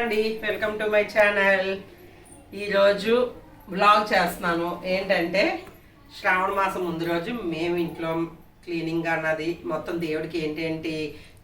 అండి. Welcome to my channel ఈరోజు blog చేస్తున్నాను. ఏంటంటే శ్రావణ మాసం ముందు రోజు మేము ఇంట్లో క్లీనింగ్ అన్నది మొత్తం దేవుడికి ఏంటేంటి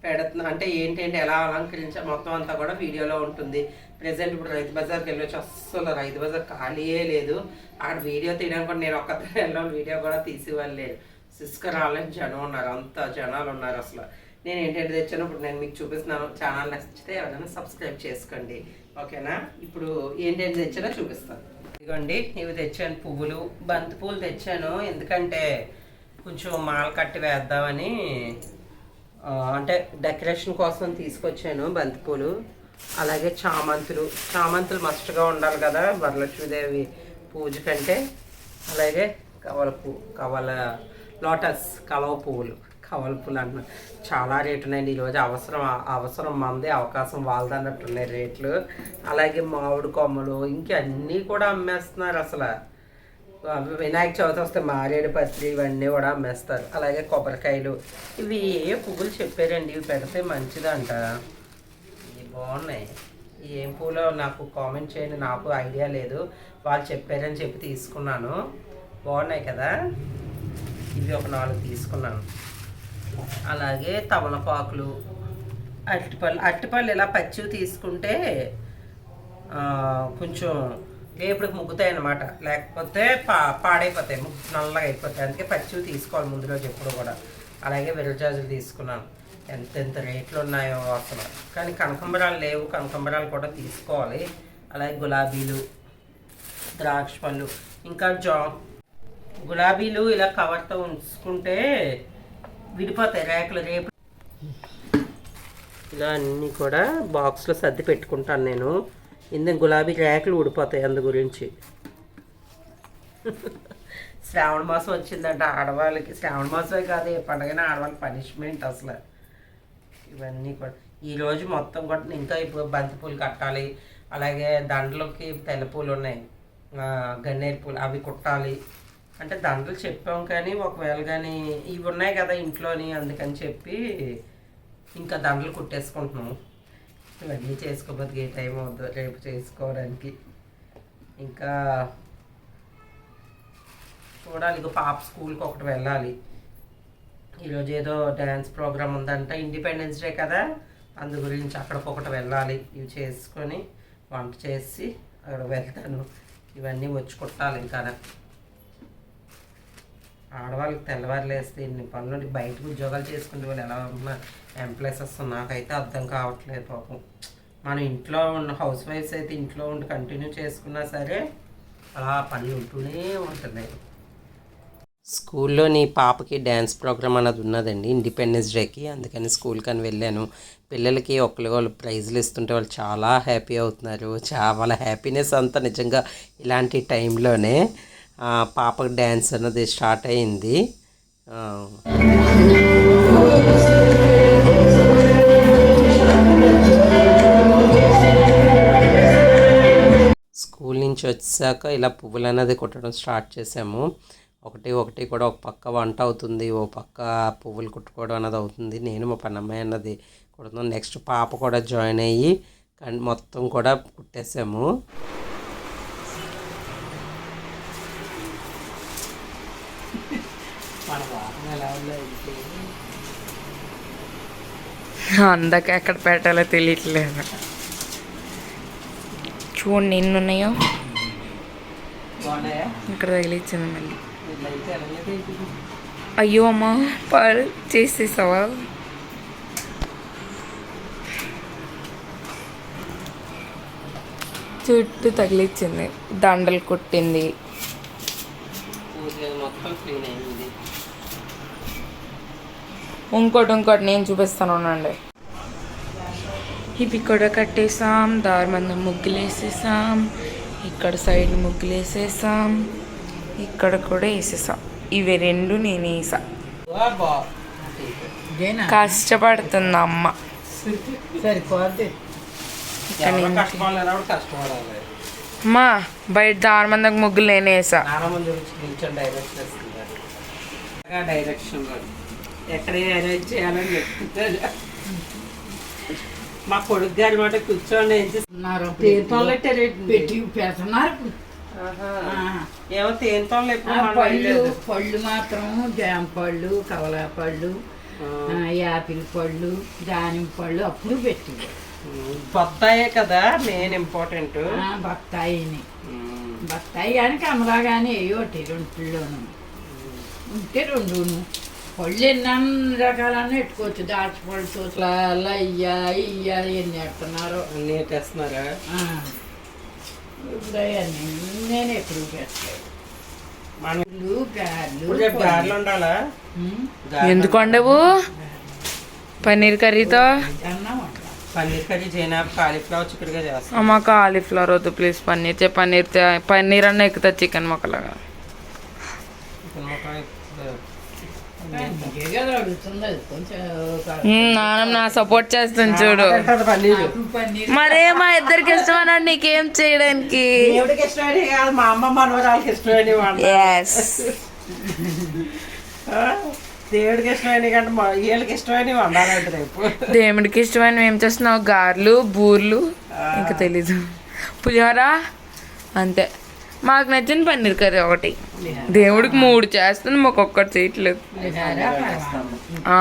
పెడుతున్నా అంటే ఏంటేంటి ఎలా అలంకరించా మొత్తం అంతా కూడా వీడియోలో ఉంటుంది. ప్రెసెంట్ ఇప్పుడు రైతు బజార్కి వెళ్ళొచ్చు. అస్సలు రైతు బజార్ ఖాళీయే లేదు. అక్కడ వీడియో తీయడానికి కూడా నేను ఒక్కతే వెళ్ళాను. వీడియో కూడా తీసి వెళ్ళలేదు సిస్క రాలేదు. జనం ఉన్నారు. అంత జనాలు ఉన్నారు అసలు. నేను ఏంటంటే తెచ్చాను ఇప్పుడు నేను మీకు చూపిస్తున్నాను ఛానల్ నచ్చితే ఎవరైనా సబ్స్క్రైబ్ చేసుకోండి. ఓకేనా? ఇప్పుడు ఏంటంటే తెచ్చానో చూపిస్తాను. ఇదిగోండి ఇవి తెచ్చాను పువ్వులు. బంతి పువ్వులు తెచ్చాను. ఎందుకంటే కొంచెం మాల కట్టి వేద్దామని అంటే డెకరేషన్ కోసం తీసుకొచ్చాను బంతిపూలు అలాగే చామంతులు. చామంతులు మస్ట్గా ఉండాలి కదా వరలక్ష్మీదేవి పూజ కంటే. అలాగే కవల పూ కవల లోటస్ కలవ పువ్వులు. కవల పూలు అంటున్నారు చాలా రేటు ఉన్నాయండి ఈరోజు అవసరం అవసరం మంది అవకాశం వాళ్ళది ఉన్నాయి రేట్లు. అలాగే మామిడి కొమ్మలు ఇంకన్నీ కూడా అమ్మేస్తున్నారు అసలు. వినాయక చవితి వస్తే మారేడు పత్రి ఇవన్నీ కూడా అమ్మేస్తారు. అలాగే కొబ్బరికాయలు. ఇవి ఏ పువ్వులు చెప్పారండి? ఇవి పెడితే మంచిదంట. ఇవి బాగున్నాయి. ఏం పూలో నాకు కామెంట్ చేయండి. నాకు ఐడియా లేదు. వాళ్ళు చెప్పారని చెప్పి తీసుకున్నాను. బాగున్నాయి కదా? ఇవి ఒక నాలుగు తీసుకున్నాను. అలాగే తమలపాకులు అరటిపళ్ళు అరటిపళ్ళు ఇలా పచ్చివి తీసుకుంటే కొంచెం రేపటికి ముగ్గుతాయి అన్నమాట లేకపోతే పా పాడైపోతాయి ముగ్గు నల్లగా అయిపోతాయి. అందుకే పచ్చివి తీసుకోవాలి ముందు రోజు ఎప్పుడు కూడా. అలాగే విరజాజులు తీసుకున్నాను ఎంత ఎంత రేట్లు ఉన్నాయో అసలు. కానీ కనకంబరాలు లేవు. కనకంబరాలు కూడా తీసుకోవాలి. అలాగే గులాబీలు ద్రాక్ష పళ్ళు ఇంకా జా గులాబీలు ఇలా కవర్తో ఉంచుకుంటే విడిపోతాయి రేకులు రేపు. ఇలా అన్నీ కూడా బాక్స్లో సర్ది పెట్టుకుంటాను నేను. ఇందుకు గులాబీ రేకులు ఊడిపోతాయి అందు గురించి. శ్రావణ మాసం వచ్చిందంట ఆడవాళ్ళకి. శ్రావణ మాసమే కాదు ఏ పండుగైనా ఆడవాళ్ళకి పనిష్మెంట్ అసలు. ఇవన్నీ కూడా. ఈరోజు మొత్తం కూడా ఇంకా ఇప్పుడు బంతిపూలు కట్టాలి అలాగే దండలకి తెల్ల పూలు ఉన్నాయి. గన్నేరు పూలు అవి కుట్టాలి. అంటే దండలు చెప్పాం కానీ ఒకవేళ కానీ ఇవి ఉన్నాయి కదా ఇంట్లోని అందుకని చెప్పి ఇంకా దండలు కుట్టేసుకుంటున్నాము. ఇవన్నీ చేసుకోబోతే ఏ టైం అవుతుందో రేపు చేసుకోవడానికి. ఇంకా చూడాలి ఇక పాప స్కూల్కి ఒకటి వెళ్ళాలి. ఈరోజు ఏదో డ్యాన్స్ ప్రోగ్రామ్ ఉందంట ఇండిపెండెన్స్ డే కదా. అందు గురించి అక్కడికి ఒకటి వెళ్ళాలి. ఇవి చేసుకొని వంట చేసి అక్కడ వెళ్తాను. ఇవన్నీ వచ్చి కుట్టాలి ఇంకా. ఆడవాళ్ళకి తెల్లవారు లేస్తే ఇన్ని పనులు బయటకు ఉద్యోగాలు చేసుకునే వాళ్ళు ఎలా ఉన్న ఎంప్లాయీస్ వస్తుంది నాకైతే అర్థం కావట్లేదు పాపం. మనం ఇంట్లో ఉన్న హౌస్ వైఫ్స్ అయితే ఇంట్లో ఉండి కంటిన్యూ చేసుకున్నా సరే అలా పని ఉంటూనే ఉంటుంది స్కూల్లో నీ పాపకి డ్యాన్స్ ప్రోగ్రామ్ అన్నది ఉన్నదండి ఇండిపెండెన్స్ డేకి అందుకని స్కూల్కి అని వెళ్ళాను. పిల్లలకి ఒకరికి వాళ్ళు ప్రైజ్లు ఇస్తుంటే వాళ్ళు చాలా హ్యాపీ అవుతున్నారు. చాలా హ్యాపీనెస్ అంతా నిజంగా ఇలాంటి టైంలోనే పాపకి డ్యాన్స్ అన్నది స్టార్ట్ అయింది. స్కూల్ నుంచి వచ్చాక ఇలా పువ్వులు అనేది కుట్టడం స్టార్ట్ చేసాము. ఒకటి ఒకటి కూడా ఒక పక్క వంట అవుతుంది ఓ పక్క పువ్వులు కుట్టుకోవడం అన్నది అవుతుంది. నేను మా పన్నమ్మాయి అన్నది కుడుతున్నాం. నెక్స్ట్ పాప కూడా జాయిన్ అయ్యి కానీ మొత్తం కూడా కుట్టేసాము. అందక ఎక్కడ పెట్టాలో తెలియట్లేదు. చూడండి ఎన్ని ఉన్నాయో ఇక్కడ తగిలిచ్చింది మళ్ళీ. అయ్యో అమ్మ పాడు చేసేసావా? చుట్టూ తగిలిచ్చింది దండలు కుట్టింది. మొత్తం క్లీన్ అయింది. ఇంకోటి ఇంకోటి నేను చూపిస్తాను ఉండండి. ఇవి కూడా కట్టేసాం దారి మంద ముగ్గులు వేసేసాం ఇక్కడ సైడ్ ముగ్గులు వేసేసాం ఇక్కడ కూడా వేసేసాం. ఇవి రెండు నేను వేసా. కష్టపడుతుంది అమ్మ. అమ్మా బయట దారి మందకు ముగ్గులు నేను వేసా. నాన్న ముందు నుంచి నిల్చొని డైరెక్ట్ చేస్తున్నారు డైరెక్షన్ ఎక్కడ అరేంజ్ చేయాలని చెప్తున్నారు మా కొడుకు గారి మాట కూర్చోండి ఏం చేస్తున్నారు తేనె? పెట్టి పెడుతున్నారు. ఏమో తేనె ఎప్పుడు మనం పళ్ళు. పళ్ళు మాత్రం జామ పళ్ళు కవలా పళ్ళు యాపిల్ పళ్ళు దానిమ్మ పళ్ళు అప్పుడు పెట్టి బొత్తాయే కదా మెయిన్ ఇంపార్టెంట్ బత్తాయిని. బత్తాయి కానీ కమలా కానీ ఏయోటి రెండులోను. ఉంటే రెండును. పళ్ళు ఎన్ని రకాలన్నీ పెట్టుకోవచ్చు. దాచి పళ్ళు చూసలా అయ్యా ఇయ్యా ఎన్ని పెడుతున్నారు అన్నీ తెస్తున్నారా ఆ. ఇప్పుడు అవన్నీ నేను ఎప్పుడు పెట్టలేదు. మనం పళ్ళు గారెలు ఇప్పుడు రేపు గారెలు ఉండాలా? ఎందుకు వండవు? పన్నీర్ కర్రీతో. పన్నీర్ కర్రీ చేయనా? కాలీఫ్లవర్ చిక్కుడుగా చేస్తాం అమ్మ కాలీఫ్లవర్ వద్దు ప్లీజ్ పన్నీర్ చే పన్నీర్ పన్నీర్ అన్న ఎక్కుతా చికెన్ మొక్కలాగా. చికెన్ ముక్క నాన్న నా సపోర్ట్ చేస్తాను చూడు. తింటది పన్నీర్ నాకు పన్నీర్ మరే మా ఇద్దరికి ఇష్టమన్నా నీకేం చేయడానికి? దేవుడికి ఇష్టమైన మా అమ్మ? దేవుడికి కంటే వీళ్ళకి ఇష్టమైన వండాలంట రేపు దేవుడికి ఇష్టమైన ఏం చేస్తున్నావు? గారెలు బూర్లు ఇంకా తెలీదు. పులిహోర? అంతే. మాకు నచ్చిన పన్నీర్ కర్రీ ఒకటి. దేవుడికి మూడు చేస్తుంది మాకు ఒక్కటి చేయట్లేదు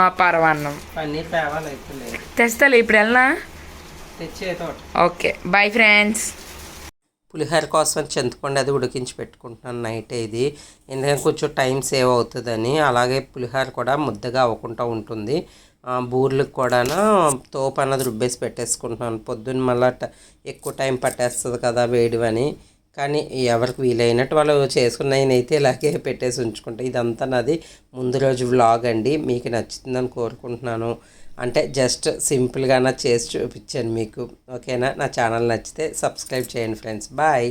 పరవాన్నం. తెస్తాలే ఇప్పుడు వెళ్ళనా? Okay bye friends. పులిహోర కోసం చింతపండు అది ఉడికించి పెట్టుకుంటున్నాను నైట్ ఇది. ఎందుకంటే కొంచెం టైం సేవ్ అవుతుందని అలాగే పులిహోర కూడా ముద్దగా అవ్వకుండా ఉంటుంది. బూర్లకు కూడా తోపు అన్నది రుబ్బేసి పెట్టేసుకుంటున్నాను. పొద్దున్న మళ్ళీ ట- ఎక్కువ టైం పట్టేస్తుంది కదా వేడివని. కానీ ఎవరికి వీలైనట్టు వాళ్ళు చేసుకున్న అయితే ఇలాగే పెట్టేసి ఉంచుకుంటా. ఇదంతా నాది ముందు రోజు వ్లాగ్ అండి. మీకు నచ్చుతుందని కోరుకుంటున్నాను. అంటే జస్ట్ సింపుల్గా నా చేసి చూపించాను మీకు. ఓకేనా? నా ఛానల్ నచ్చితే సబ్స్క్రైబ్ చేయండి ఫ్రెండ్స్. బాయ్